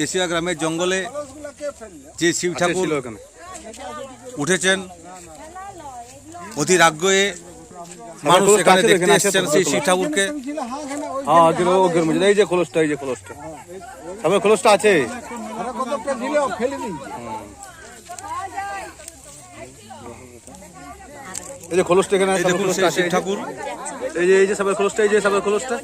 Cashier গ্রামের জঙ্গলে যে শিব ঠাকুর ওখানে। উঠেছেন অধীর আগ্রহে মানুষ খোলসটা এখানে দেখতে এসেছেন সেই শিব ঠাকুরকে। হ্যাঁ ওদের এই যে খোলসটা এই যে খোলসটা। তবে খোলসটা আছে। এই যে খোলসটা এখানে এই দেখুন শিব। ঠাকুর। এই যে এই যে সাবের খোলসটা এই যে সাবের খোলসটা।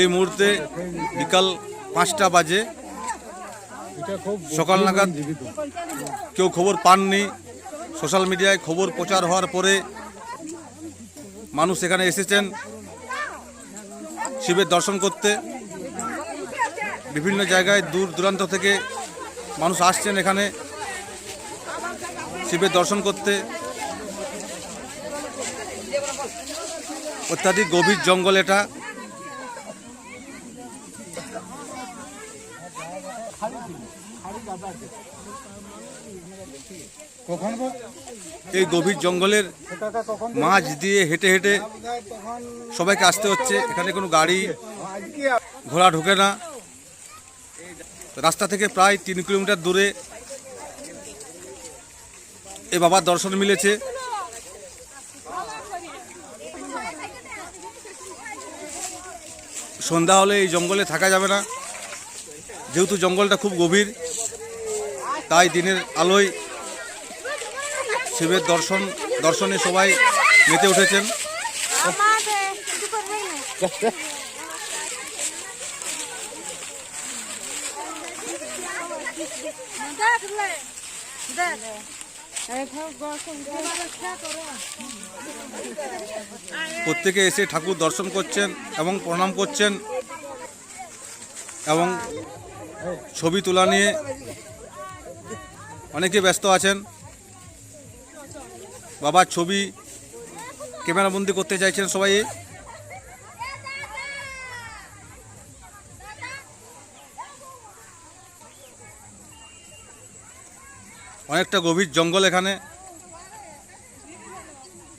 এই মুহূর্তে বিকাল পাঁচটা বাজে। সকাল নাগাদ কেউ খবর পাননি। সোশ্যাল মিডিয়ায় খবর প্রচার হওয়ার পরে মানুষ এখানে এসেছেন শিবের দর্শন করতে। বিভিন্ন জায়গায় দূর দূরান্ত থেকে মানুষ আসছেন এখানে শিবের দর্শন করতে। অত্যাধিক গভীর জঙ্গল এটা। এই গভীর জঙ্গলের মাছ দিয়ে হেঁটে হেঁটে সবাইকে আসতে হচ্ছে। এখানে কোনো গাড়ি ঘোড়া ঢোকে না। রাস্তা থেকে প্রায় তিন কিলোমিটার দূরে এ বাবার দর্শন মিলেছে। সন্ধ্যা হলে এই জঙ্গলে থাকা যাবে না। যেহেতু জঙ্গলটা খুব গভীর, তাই দিনের আলোয় শিবের দর্শন, দর্শনে সবাই মেতে উঠেছেন। প্রত্যেকে এসে ঠাকুর দর্শন করছেন এবং প্রণাম করছেন এবং ছবি তোলা নিয়ে অনেকে ব্যস্ত আছেন। বাবার ছবি ক্যামেরাবন্দি করতে চাইছেন সবাই। অনেকটা গভীর জঙ্গল এখানে।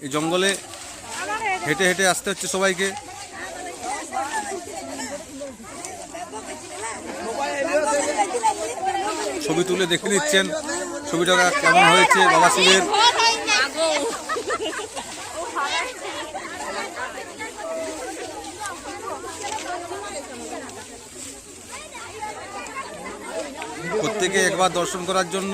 এই জঙ্গলে হেঁটে হেঁটে আসতে হচ্ছে সবাইকে। ছবি তুলে দেখে নিচ্ছেন। ছবিটা কেমন হয়েছে? বাবা শিবের। প্রত্যেকে একবার দর্শন করার জন্য